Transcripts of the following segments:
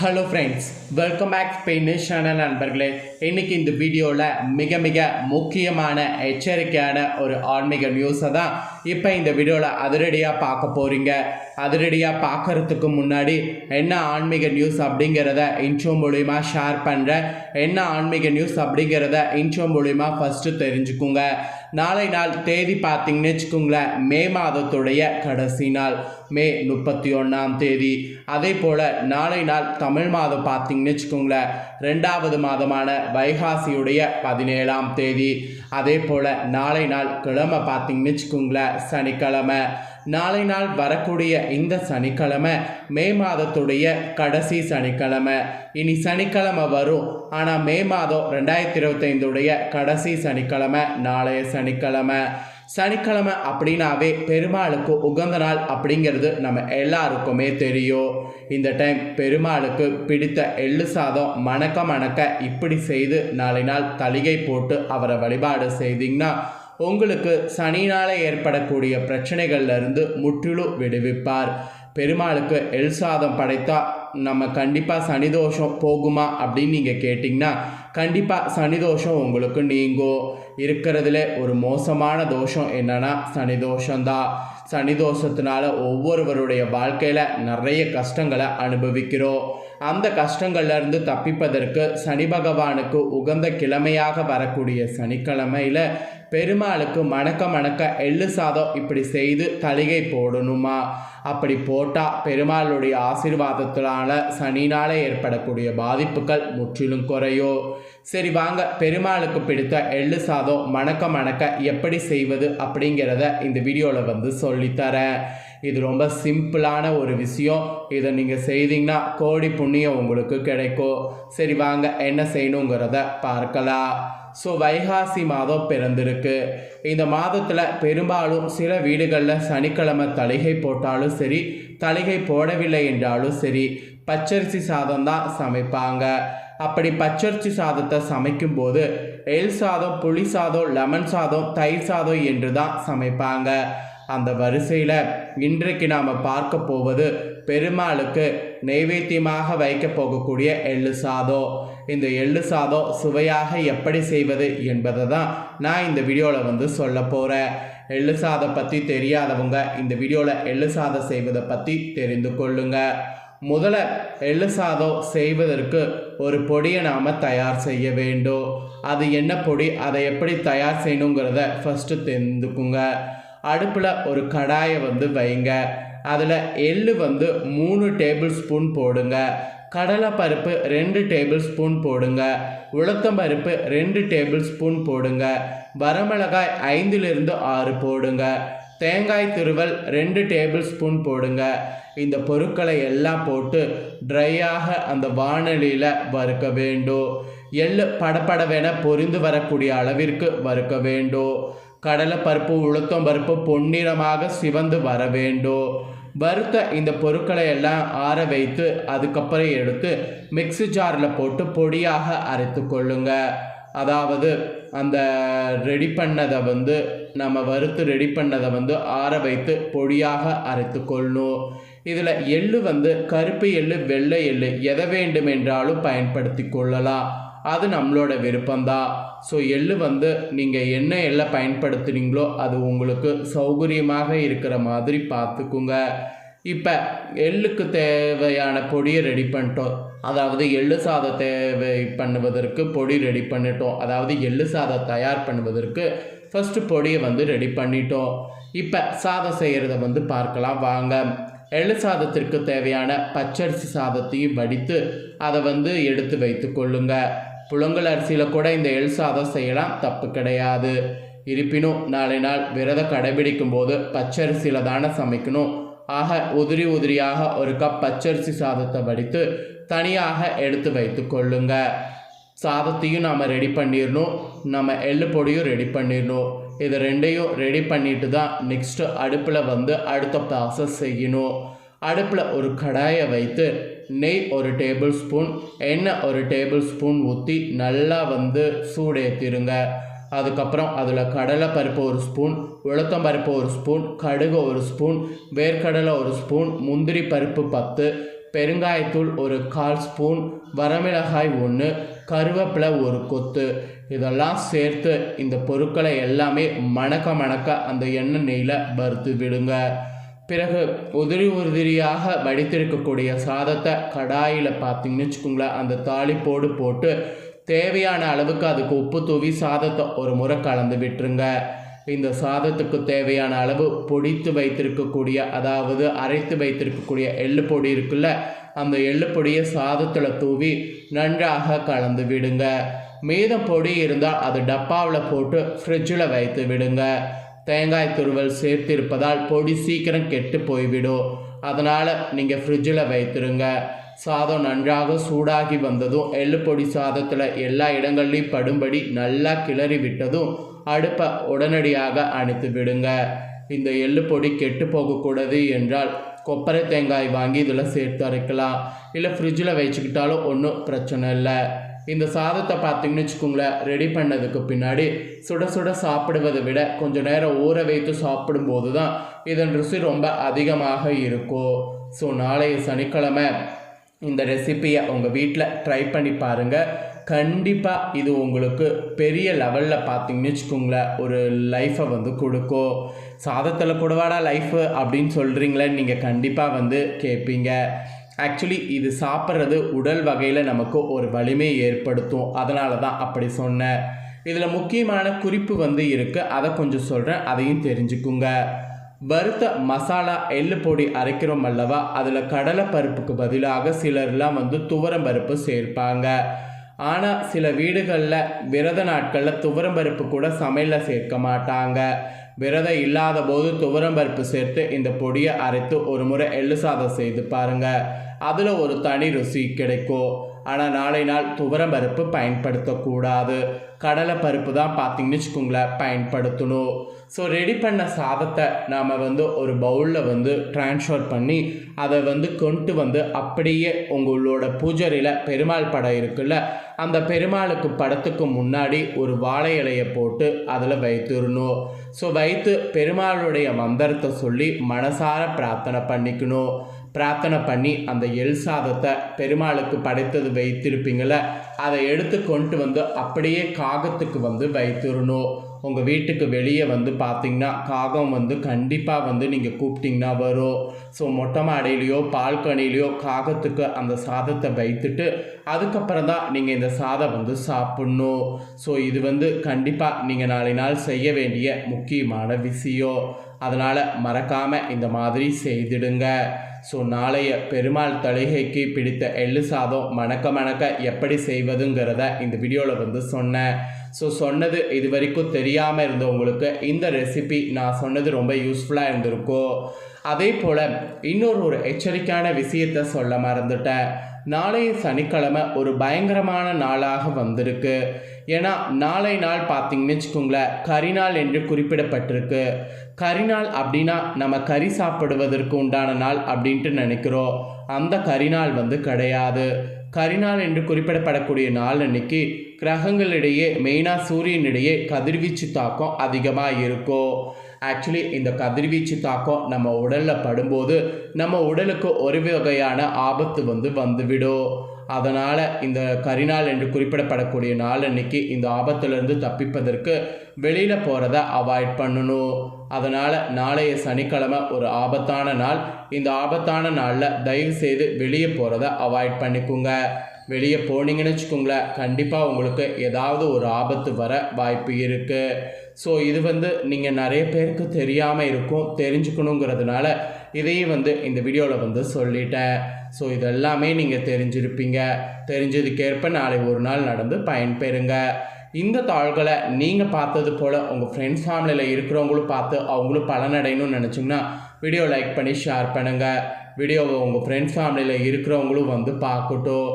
Hello friends welcome back Spanish channel நண்பர்களே. இன்னைக்கு இந்த வீடியோவில் மிக மிக முக்கியமான எச்சரிக்கையான ஒரு ஆன்மீக நியூஸை தான் இப்போ இந்த வீடியோவில் அதிரடியாக பார்க்க போகிறீங்க அதிரடியாக பார்க்கறதுக்கு முன்னாடி என்ன ஆன்மீக நியூஸ் அப்படிங்கிறத இன்ட்ரோ மூலிமா ஷேர் பண்ணுறேன் என்ன ஆன்மீக நியூஸ் அப்படிங்கிறத இன்ட்ரோ மூலிமா ஃபஸ்ட்டு தெரிஞ்சுக்குங்க. நாளை நாள் தேதி பார்த்தீங்கன்னு வச்சுக்கோங்களேன் மே மாதத்துடைய கடைசி நாள் மே முப்பத்தி ஒன்றாம் தேதி. அதே போல் நாளை நாள் தமிழ் மாதம் பார்த்தீங்கன்னு வச்சுக்கோங்களேன் ரெண்டாவது மாதமான வைகாசியுடைய பதினேழாம் தேதி. அதே போல் நாளை நாள் கிழமை பார்த்தீங்கன்னு வச்சுக்கோங்களேன் சனிக்கிழமை. நாளை நாள் வரக்கூடிய இந்த சனிக்கிழமை மே மாதத்துடைய கடைசி சனிக்கிழமை. இனி சனிக்கிழமை வரும். ஆனால் மே மாதம் ரெண்டாயிரத்தி இருபத்தைந்துடைய கடைசி சனிக்கிழமை நாளைய சனிக்கிழமை. சனிக்கிழமை அப்படின்னாவே பெருமாளுக்கு உகந்த நாள் அப்படிங்கிறது நம்ம எல்லாருக்குமே தெரியும். இந்த டைம் பெருமாளுக்கு பிடித்த எள்ளு சாதம் மணக்க மணக்க இப்படி செய்து நாளை நாள் தலிகை போட்டு அவரை வழிபாடு செய்தீங்கன்னா உங்களுக்கு சனினால் ஏற்படக்கூடிய பிரச்சனைகள்லேருந்து முற்றிலும் விடுவிப்பார். பெருமாளுக்கு எல் சாதம் படைத்தால் நம்ம கண்டிப்பாக சனிதோஷம் போகுமா அப்படின்னு நீங்கள் கேட்டிங்கன்னா கண்டிப்பாக சனிதோஷம் உங்களுக்கு நீங்கும் இருக்கிறதுல ஒரு மோசமான தோஷம் என்னன்னா சனி சனிதோஷத்தினால ஒவ்வொருவருடைய வாழ்க்கையில் நிறைய கஷ்டங்களை அனுபவிக்கிறோம். அந்த கஷ்டங்கள்லேருந்து தப்பிப்பதற்கு சனி பகவானுக்கு உகந்த கிழமையாக வரக்கூடிய சனிக்கிழமையில் பெருமாளுக்கு மணக்க மணக்க எள்ளு சாதம் இப்படி செய்து தலிகை போடணுமா? அப்படி போட்டால் பெருமாளுடைய ஆசீர்வாதத்தினால சனினால் ஏற்படக்கூடிய பாதிப்புகள் முற்றிலும் குறையும் சரி வாங்க. பெருமாளுக்கு பிடித்த எள்ளு சாதம் மணக்க மணக்க எப்படி செய்வது அப்படிங்கிறத இந்த வீடியோவில் வந்து சொல்லித்தரேன். இது ரொம்ப சிம்பிளான ஒரு விஷயம். இதை நீங்கள் செய்தீங்கன்னா கோடி புண்ணியம் உங்களுக்கு கிடைக்கும். சரி வாங்க என்ன செய்யணுங்கிறத பார்க்கலாம். ஸோ வைகாசி மாதம் பிறந்திருக்கு. இந்த மாதத்தில் பெரும்பாலும் சில வீடுகளில் சனிக்கிழமை தலிகை போட்டாலும் சரி தலிகை போடவில்லை என்றாலும் சரி பச்சரிசி சாதம் தான் சமைப்பாங்க. அப்படி பச்சரிசி சாதத்தை சமைக்கும்போது எல் சாதம் புளி சாதம் லெமன் சாதம் தயிர் சாதம் என்று தான் சமைப்பாங்க. அந்த வரிசையில் இன்றைக்கு நாம் பார்க்க போவது பெருமாளுக்கு நைவேத்தியமாக வைக்க போகக்கூடிய எள்ளு சாதம். இந்த எள்ளு சாதம் சுவையாக எப்படி செய்வது என்பதை தான் நான் இந்த வீடியோவில் வந்து சொல்ல போகிறேன் எள்ளு சாதம் பற்றி தெரியாதவங்க இந்த வீடியோவில் எள்ளு சாதம் செய்வதை பற்றி தெரிந்து கொள்ளுங்க. முதல்ல எள்ளு சாதம் செய்வதற்கு ஒரு பொடியை நாம் தயார் செய்ய வேண்டும். அது என்ன பொடி அதை எப்படி தயார் செய்யணுங்கிறத ஃபஸ்ட்டு தெரிந்துக்குங்க. அடுப்பில் ஒரு கடாயை வந்து வைங்க. அதில் எள்ளு வந்து மூணு டேபிள் ஸ்பூன் போடுங்க. கடலை பருப்பு ரெண்டு டேபிள் ஸ்பூன் போடுங்க. உளுத்தம் பருப்பு ரெண்டு டேபிள் ஸ்பூன் போடுங்க. வரமிளகாய் ஐந்திலிருந்து ஆறு போடுங்க. தேங்காய் துருவல் ரெண்டு டேபிள் ஸ்பூன் போடுங்க. இந்த பொருட்களை எல்லாம் போட்டு ட்ரையாக அந்த வானொலியில் வறுக்க வேண்டும். எள்ளு படப்படவென பொரிந்து வரக்கூடிய அளவிற்கு வறுக்க வேண்டும். கடலை பருப்பு உளுத்தம் பருப்பு பொன்னிறமாக சிவந்து வர வேண்டும். வறுத்த இந்த பொருட்களை எல்லாம் ஆற வைத்து அதுக்கப்புறம் எடுத்து மிக்ஸி ஜாரில் போட்டு பொடியாக அரைத்து கொள்ளுங்க. அதாவது அந்த ரெடி பண்ணதை வந்து நம்ம வறுத்து ரெடி பண்ணதை வந்து ஆற வைத்து பொடியாக அரைத்து கொள்ளணும் இதில் எள்ளு வந்து கருப்பு எள்ளு வெள்ளை எள்ளு எதை வேண்டும் என்றாலும் பயன்படுத்தி கொள்ளலாம். அது நம்மளோட விருப்பம்தான் ஸோ எள்ளு வந்து நீங்கள் என்ன எல்லை பயன்படுத்துகிறீங்களோ அது உங்களுக்கு சௌகரியமாக இருக்கிற மாதிரி பார்த்துக்குங்க இப்போ எள்ளுக்கு தேவையான பொடியை ரெடி பண்ணிட்டோம். அதாவது எள்ளு சாதம் தேவை பண்ணுவதற்கு பொடி ரெடி பண்ணிட்டோம். அதாவது எள்ளு சாதம் தயார் பண்ணுவதற்கு ஃபஸ்ட்டு பொடியை வந்து ரெடி பண்ணிட்டோம். இப்போ சாதம் செய்கிறத வந்து பார்க்கலாம். வாங்க. எள்ளு சாதத்திற்கு தேவையான பச்சரிசி சாதத்தையும் வடித்து அதை வந்து எடுத்து வைத்து கொள்ளுங்கள் புலங்கல் அரிசியில் கூட இந்த எள் சாதம் செய்யலாம். தப்பு கிடையாது. இருப்பினும் நாளை நாள் விரதம் கடைபிடிக்கும் போது பச்சரிசியில் தானே சமைக்கணும். ஆக உதிரி உதிரியாக ஒரு கப் பச்சரிசி சாதத்தை வடித்து தனியாக எடுத்து வைத்து கொள்ளுங்க. சாதத்தையும் நாம் ரெடி பண்ணிடணும் நம்ம எள்ளு பொடியும் ரெடி பண்ணிடணும் இது ரெண்டையும் ரெடி பண்ணிட்டு தான் நெக்ஸ்ட்டு அடுப்பில் வந்து அடுத்த ப்ராசஸ் செய்யணும். அடுப்பில் ஒரு கடாயை வைத்து நெய் ஒரு டேபிள் ஸ்பூன் எண்ணெய் ஒரு டேபிள் ஸ்பூன் ஊற்றி நல்லா வந்து சூடேற்றிடுங்க அதுக்கப்புறம் அதில் கடலை பருப்பு ஒரு ஸ்பூன் உளுத்தம் பருப்பு ஒரு ஸ்பூன் கடுகு ஒரு ஸ்பூன் வேர்க்கடலை ஒரு ஸ்பூன் முந்திரி பருப்பு பத்து பெருங்காயத்தூள் ஒரு கால் ஸ்பூன் வரமிளகாய் ஒன்று கருவேப்பிலை ஒரு கொத்து. இதெல்லாம் சேர்த்து இந்த பொருட்களை எல்லாமே மணக்க மணக்க அந்த எண்ணெய் நெய்யில் வறுத்து விடுங்க. பிறகு உதிரி உதிரியாக வடித்திருக்கக்கூடிய சாதத்தை கடாயில் பார்த்தீங்கன்னு வச்சுக்கோங்களேன் அந்த தாளிப்போடு போட்டு தேவையான அளவுக்கு அதுக்கு உப்பு தூவி சாதத்தை ஒரு முறை கலந்து விட்டுருங்க. இந்த சாதத்துக்கு தேவையான அளவு பொடித்து வைத்திருக்கக்கூடிய அதாவது அரைத்து வைத்திருக்கக்கூடிய எள்ளு பொடி இருக்குல்ல அந்த எள்ளு பொடியை சாதத்தில் தூவி நன்றாக கலந்து விடுங்க. மீத பொடி இருந்தால் அது டப்பாவில் போட்டு ஃப்ரிட்ஜில் வைத்து விடுங்க. தேங்காய் துருவல் சேர்த்திருப்பதால் பொடி சீக்கிரம் கெட்டு போய்விடும். அதனால் நீங்கள் ஃப்ரிட்ஜில் வைத்திருங்க. சாதம் நன்றாக சூடாகி வந்ததும் எள்ளு பொடி சாதத்தில் எல்லா இடங்கள்லையும் படும்படி நல்லா கிளறி விட்டதும் அடுப்பை உடனடியாக அணைத்து விடுங்க. இந்த எள்ளு பொடி கெட்டு போகக்கூடாது என்றால் கொப்பரை தேங்காய் வாங்கி இதில் சேர்த்து அரைக்கலாம். இல்லை ஃப்ரிட்ஜில் வச்சுக்கிட்டாலும் ஒன்றும் பிரச்சனை இல்லை. இந்த சாதத்தை பார்த்தீங்கன்னு வச்சுக்கோங்களேன் ரெடி பண்ணதுக்கு பின்னாடி சுட சுட சாப்பிடுவதை விட கொஞ்சம் நேரம் ஊற வைத்து சாப்பிடும்போது தான் இதன் ருசி ரொம்ப அதிகமாக இருக்கும். ஸோ நாளைய சனிக்கிழமை இந்த ரெசிப்பியை உங்கள் வீட்டில் ட்ரை பண்ணி பாருங்கள் கண்டிப்பாக இது உங்களுக்கு பெரிய லெவலில் பார்த்தீங்கன்னு வச்சுக்கோங்களேன் ஒரு லைஃப்பை வந்து கொடுக்கும். சாதத்தில் கூடவாடா லைஃபு அப்படின்னு சொல்கிறீங்களே நீங்கள் கண்டிப்பாக வந்து கேட்பீங்க ஆக்சுவலி இது சாப்பிட்றது உடல் வகையில் நமக்கு ஒரு வலிமையை ஏற்படுத்தும். அதனால தான் அப்படி சொன்னேன். இதில் முக்கியமான குறிப்பு வந்து இருக்குது அதை கொஞ்சம் சொல்கிறேன் அதையும் தெரிஞ்சுக்குங்க. வறுத்த மசாலா எள்ளு பொடி அரைக்கிறோம் அல்லவா? அதில் கடலை பருப்புக்கு பதிலாக சிலர்லாம் வந்து துவரம் பருப்பு சேர்ப்பாங்க. ஆனால் சில வீடுகளில் விரத நாட்களில் துவரம் பருப்பு கூட சமையலில் சேர்க்க மாட்டாங்க. விரதம் இல்லாத போது துவரம் பருப்பு சேர்த்து இந்த பொடியை அரைத்து ஒரு முறை எள்ளு சாதம் செய்து பாருங்கள் அதில் ஒரு தனி ருசி கிடைக்கும். ஆனால் நாளை நாள் துவரம் பருப்பு பயன்படுத்தக்கூடாது. கடலை பருப்பு தான் பார்த்தீங்கன்னு வச்சுக்கோங்களேன் பயன்படுத்தணும். ஸோ ரெடி பண்ண சாதத்தை நாம் வந்து ஒரு பவுலில் வந்து ட்ரான்ஸ்ஃபர் பண்ணி அதை வந்து கொண்டு வந்து அப்படியே உங்களோட பூஜரியில் பெருமாள் படம் இருக்குல்ல அந்த பெருமாளுக்கு படத்துக்கு முன்னாடி ஒரு வாழை இலையை போட்டு அதில் வைத்துடணும். ஸோ வைத்து பெருமாளுடைய மந்திரத்தை சொல்லி மனசார பிரார்த்தனை பண்ணிக்கணும். பிரார்த்தனை பண்ணி அந்த எல் சாதத்தை பெருமாளுக்கு படைத்தது வைத்திருப்பீங்கள அதை எடுத்து கொண்டு வந்து அப்படியே காகத்துக்கு வந்து வைத்துடணும் உங்கள் வீட்டுக்கு வெளியே வந்து பார்த்தீங்கன்னா காகம் வந்து கண்டிப்பாக வந்து நீங்கள் கூப்பிட்டிங்கன்னா வரும். ஸோ மொட்டை மாடியிலையோ பால்கனிலையோ காகத்துக்கு அந்த சாதத்தை வைத்துட்டு அதுக்கப்புறம் தான் நீங்கள் இந்த சாதம் வந்து சாப்பிட்ணும். ஸோ இது வந்து கண்டிப்பாக நீங்கள் நாளை நாள் செய்ய வேண்டிய முக்கியமான விஷயம். அதனால் மறக்காமல் இந்த மாதிரி செய்திடுங்க. ஸோ நாளைய பெருமாள் தலிகைக்கு பிடித்த எள்ளு சாதம் மணக்க மணக்க எப்படி செய்வதுங்கிறத இந்த வீடியோவில் வந்து சொன்னேன். ஸோ சொன்னது இது வரைக்கும் தெரியாமல் இருந்தவங்களுக்கு இந்த ரெசிபி நான் சொன்னது ரொம்ப யூஸ்ஃபுல்லாக இருந்திருக்கும் அதே போல் இன்னொரு ஒரு எச்சரிக்கையான விஷயத்த சொல்ல மறந்துட்டேன். நாளைய சனிக்கிழமை ஒரு பயங்கரமான நாளாக வந்திருக்கு. ஏன்னா நாளை நாள் பார்த்தீங்கன்னு வச்சுக்கோங்களேன் கரிநாள் என்று குறிப்பிடப்பட்டிருக்கு. கரிநாள் அப்படின்னா நம்ம கறி சாப்பிடுவதற்கு உண்டான நாள் அப்படின்ட்டு நினைக்கிறோம். அந்த கரிநாள் வந்து கிடையாது. கரிநாள் என்று குறிப்பிடப்படக்கூடிய நாள் அன்னைக்கு கிரகங்களிடையே மெயினாக சூரியனிடையே கதிர்வீச்சு தாக்கம் அதிகமாக இருக்கும். ஆக்சுவலி இந்த கதிர்வீச்சு தாக்கம் நம்ம உடலில் படும்போது நம்ம உடலுக்கு ஒரு வகையான ஆபத்து வந்து வந்துவிடும். அதனால் இந்த கரிநாள் என்று குறிப்பிடப்படக்கூடிய நாள் அன்னைக்கு இந்த ஆபத்திலிருந்து தப்பிப்பதற்கு வெளியில் போகிறத அவாய்ட் பண்ணணும். அதனால் நாளைய சனிக்கிழமை ஒரு ஆபத்தான நாள். இந்த ஆபத்தான நாளில் தயவு செய்து வெளியே போகிறத அவாய்ட் பண்ணிக்கோங்க. வெளியே போனீங்கன்னு வச்சுக்கோங்களேன் கண்டிப்பாக உங்களுக்கு ஏதாவது ஒரு ஆபத்து வர வாய்ப்பு இருக்குது ஸோ இது வந்து நீங்கள் நிறைய பேருக்கு தெரியாமல் இருக்கும் தெரிஞ்சுக்கணுங்கிறதுனால இதையும் வந்து இந்த வீடியோவில் வந்து சொல்லிட்டேன். ஸோ இதெல்லாமே நீங்கள் தெரிஞ்சிருப்பீங்க. தெரிஞ்சதுக்கேற்ப நாளை ஒரு நாள் நடந்து பயன்பெறுங்க இந்த தாள்களை நீங்கள் பார்த்தது போல் உங்கள் ஃப்ரெண்ட்ஸ் ஃபேமிலியில் இருக்கிறவங்களும் பார்த்து அவங்களும் பலனடையணும்னு நினச்சிங்கன்னா வீடியோ லைக் பண்ணி ஷேர் பண்ணுங்கள் வீடியோவை உங்கள் ஃப்ரெண்ட்ஸ் ஃபேமிலியில் இருக்கிறவங்களும் வந்து பார்க்கட்டும்.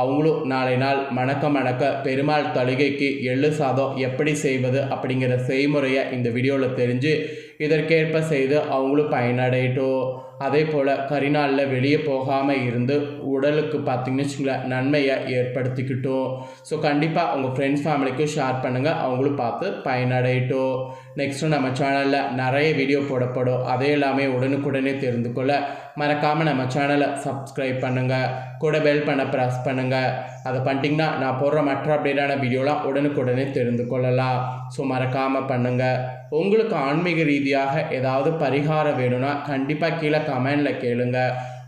அவங்களும் நாளை நாள் மணக்க மணக்க பெருமாள் தொழுகைக்கு எள்ளு சாதம் எப்படி செய்வது அப்படிங்கிற செய்முறையை இந்த வீடியோவில் தெரிஞ்சு இதற்கேற்ப செய்து அவங்களும் பயனடையட்டும் அதே போல் கரிநாளில் வெளியே போகாமல் இருந்து உடலுக்கு பார்த்தீங்கன்னு வச்சுங்களேன் நன்மையை ஏற்படுத்திக்கிட்டோம் ஸோ கண்டிப்பாக உங்கள் ஃப்ரெண்ட்ஸ் ஃபேமிலிக்கும் ஷேர் பண்ணுங்கள் அவங்களும் பார்த்து பயனடையட்டும் நெக்ஸ்ட்டு நம்ம சேனலில் நிறைய வீடியோ போடப்படும். அதே எல்லாமே உடனுக்குடனே தெரிந்து கொள்ள மறக்காமல் நம்ம சேனலை சப்ஸ்கிரைப் பண்ணுங்கள் கூட பெல் பண்ண ப்ரெஸ் பண்ணுங்கள் அதை பண்ணிட்டிங்கன்னா நான் போடுற மற்ற அப்டேட்டான வீடியோலாம் உடனுக்குடனே தெரிந்து கொள்ளலாம். ஸோ மறக்காமல் பண்ணுங்கள் உங்களுக்கு ஆன்மீக ரீதியாக ஏதாவது பரிகாரம் வேணும்னா கண்டிப்பாக கீழே கமெண்டில் கேளுங்க.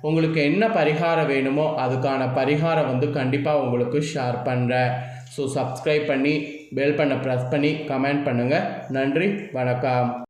உங்களுக்கு என்ன பரிகாரம் வேணுமோ அதுக்கான பரிகாரம் வந்து கண்டிப்பாக உங்களுக்கு ஷேர் பண்ணுறேன் ஸோ சப்ஸ்கிரைப் பண்ணி பெல் பண்ண ப்ரெஸ் பண்ணி கமெண்ட் பண்ணுங்கள் நன்றி வணக்கம்.